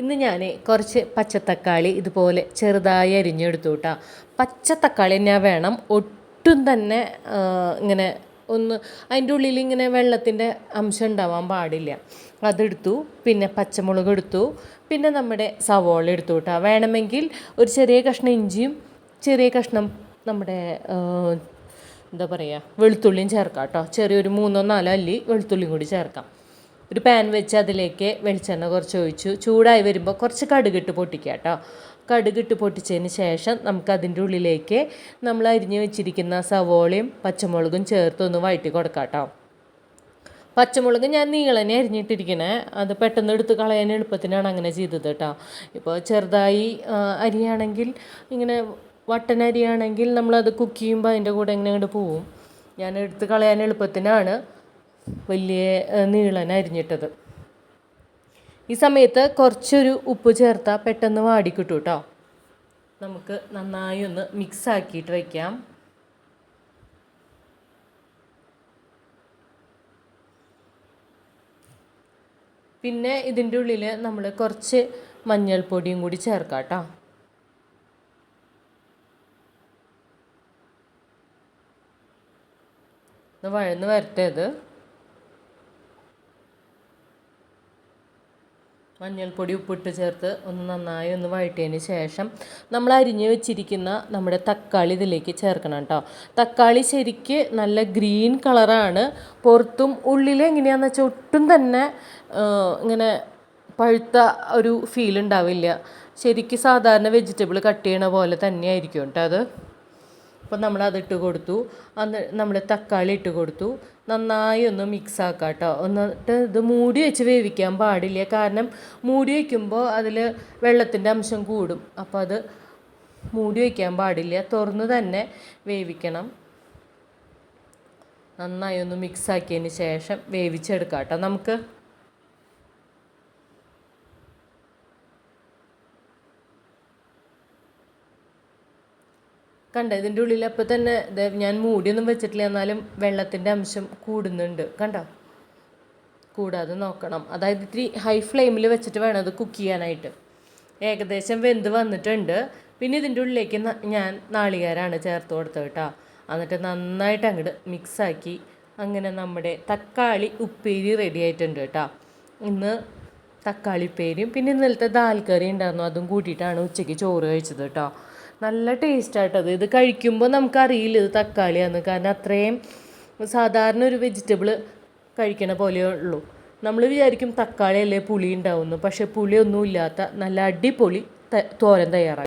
ഇന്ന് ഞാൻ കുറച്ച് പച്ചത്തക്കാളി ഇതുപോലെ ചെറുതായി അരിഞ്ഞെടുത്തു കേട്ടോ പച്ചത്തക്കാളി തന്നെ വേണം. ഒട്ടും തന്നെ ഇങ്ങനെ ഒന്ന് അതിന്റെ ഉള്ളിൽ ഇങ്ങനെ വെള്ളത്തിന്റെ അംശം ഉണ്ടാവാൻ പാടില്ല. അതെടുത്തു പിന്നെ പച്ചമുളക് എടുത്തു പിന്നെ നമ്മുടെ സവോള എടുത്തു കേട്ടോ വേണമെങ്കിൽ ഒരു ചെറിയ കഷ്ണം ഇഞ്ചിയും ചെറിയ കഷ്ണം നമ്മുടെ എന്താ പറയുക വെളുത്തുള്ളിയും ചേർക്കാം കേട്ടോ. ചെറിയൊരു മൂന്നോ നാലോ അല്ലി വെളുത്തുള്ളിയും കൂടി ചേർക്കാം. ഒരു പാൻ വെച്ച് അതിലേക്ക് വെളിച്ചെണ്ണ കുറച്ച് ഒഴിച്ചു. ചൂടായി വരുമ്പോൾ കുറച്ച് കടുകിട്ട് പൊട്ടിക്കുക കേട്ടോ കടുകിട്ട് പൊട്ടിച്ചതിന് ശേഷം നമുക്ക് അതിന്റെ ഉള്ളിലേക്ക് നമ്മൾ അരിഞ്ഞു വെച്ചിരിക്കുന്ന സവോളയും പച്ചമുളകും ചേർത്ത് ഒന്ന് വഴറ്റി കൊടുക്കാം കേട്ടോ പച്ചമുളക് ഞാൻ നീളനെ അരിഞ്ഞിട്ടിരിക്കണേ. അത് പെട്ടെന്ന് എടുത്ത് കളയാൻ എളുപ്പത്തിനാണ് അങ്ങനെ ചെയ്തത് കേട്ടോ ഇപ്പോൾ ചെറുതായി അരിയാണെങ്കിൽ ഇങ്ങനെ വട്ടൻ അരിയാണെങ്കിൽ നമ്മളത് കുക്ക് ചെയ്യുമ്പോൾ അതിന്റെ കൂടെ എങ്ങനെ അങ്ങോട്ട് പോവും. ഞാൻ എടുത്ത് കളയാൻ എളുപ്പത്തിനാണ്. വലിയ നീളന അരിഞ്ഞിട്ടത്. ഈ സമയത്ത് കുറച്ചൊരു ഉപ്പ് ചേർത്താൽ പെട്ടെന്ന് വാടിക്കിട്ടും കേട്ടോ നമുക്ക് നന്നായി ഒന്ന് മിക്സ് ആക്കിയിട്ട് വയ്ക്കാം പിന്നെ ഇതിന്റെ ഉള്ളിൽ നമ്മൾ കുറച്ച് മഞ്ഞൾപ്പൊടിയും കൂടി ചേർക്കാം കേട്ടോ ഒന്ന് വഴന്ന് വരട്ടേ ഇത്. മഞ്ഞൾപ്പൊടി ഉപ്പിട്ട് ചേർത്ത് ഒന്ന് നന്നായി ഒന്ന് വഴറ്റിയതിന് ശേഷം നമ്മൾ അരിഞ്ഞു വെച്ചിരിക്കുന്ന നമ്മുടെ തക്കാളി ഇതിലേക്ക് ചേർക്കണം കേട്ടോ. തക്കാളി ശരിക്ക് നല്ല ഗ്രീൻ കളറാണ്. പുറത്തും ഉള്ളിൽ എങ്ങനെയാണെന്ന് വെച്ചാൽ ഒട്ടും തന്നെ ഇങ്ങനെ പഴുത്ത ഒരു ഫീൽ ഉണ്ടാവില്ല. ശരിക്ക് സാധാരണ വെജിറ്റബിൾ കട്ട് ചെയ്യണ പോലെ തന്നെയായിരിക്കും കേട്ടോ അത്. അപ്പോൾ നമ്മൾ അതിട്ട് കൊടുത്തു. അന്ന് നമ്മൾ തക്കാളി ഇട്ട് കൊടുത്തു. നന്നായി ഒന്ന് മിക്സ് ആക്കാം കേട്ടോ എന്നിട്ട് ഇത് മൂടി വെച്ച് വേവിക്കാൻ പാടില്ല. കാരണം മൂടി വയ്ക്കുമ്പോൾ അതിൽ വെള്ളത്തിന്റെ അംശം കൂടും. അപ്പോൾ അത് മൂടി വയ്ക്കാൻ പാടില്ല. തുറന്ന് തന്നെ വേവിക്കണം. നന്നായി ഒന്ന് മിക്സ് ആക്കിയതിന് ശേഷം വേവിച്ചെടുക്കാം കേട്ടോ നമുക്ക് കണ്ടോ ഇതിന്റെ ഉള്ളിൽ അപ്പോൾ തന്നെ ഞാൻ മൂടിയൊന്നും വെച്ചിട്ടില്ല എന്നാലും വെള്ളത്തിന്റെ അംശം കൂടുന്നുണ്ട്. കണ്ടോ? കൂടാതെ നോക്കണം. അതായത് ഇത്തിരി ഹൈ ഫ്ലെയിമിൽ വെച്ചിട്ട് വേണം അത് കുക്ക് ചെയ്യാനായിട്ട്. ഏകദേശം വെന്ത് വന്നിട്ടുണ്ട്. പിന്നെ ഇതിന്റെ ഉള്ളിലേക്ക് ഞാൻ നാളികേരമാണ് ചേർത്ത് കൊടുത്തത് കേട്ടോ. എന്നിട്ട് നന്നായിട്ട് അങ്ങോട്ട് മിക്സാക്കി അങ്ങനെ നമ്മുടെ തക്കാളി ഉപ്പേരി റെഡി ആയിട്ടുണ്ട് കേട്ടോ. ഇന്ന് തക്കാളി ഉപ്പേരിയും പിന്നെ ഇന്നലത്തെ ദാൽ കറി ഉണ്ടായിരുന്നു അതും കൂട്ടിയിട്ടാണ് ഉച്ചയ്ക്ക് ചോറ് കഴിച്ചത് കേട്ടോ. നല്ല ടേസ്റ്റായിട്ടത് ഇത് കഴിക്കുമ്പോൾ നമുക്കറിയില്ല ഇത് തക്കാളിയാണ് കാരണം അത്രയും സാധാരണ ഒരു വെജിറ്റബിൾ കഴിക്കണ പോലെ ഉള്ളൂ. നമ്മൾ വിചാരിക്കും തക്കാളി അല്ലേ പുളി ഉണ്ടാവുന്നു. പക്ഷേ പുളിയൊന്നും ഇല്ലാത്ത നല്ല അടിപൊളി തോരൻ തയ്യാറാക്കി.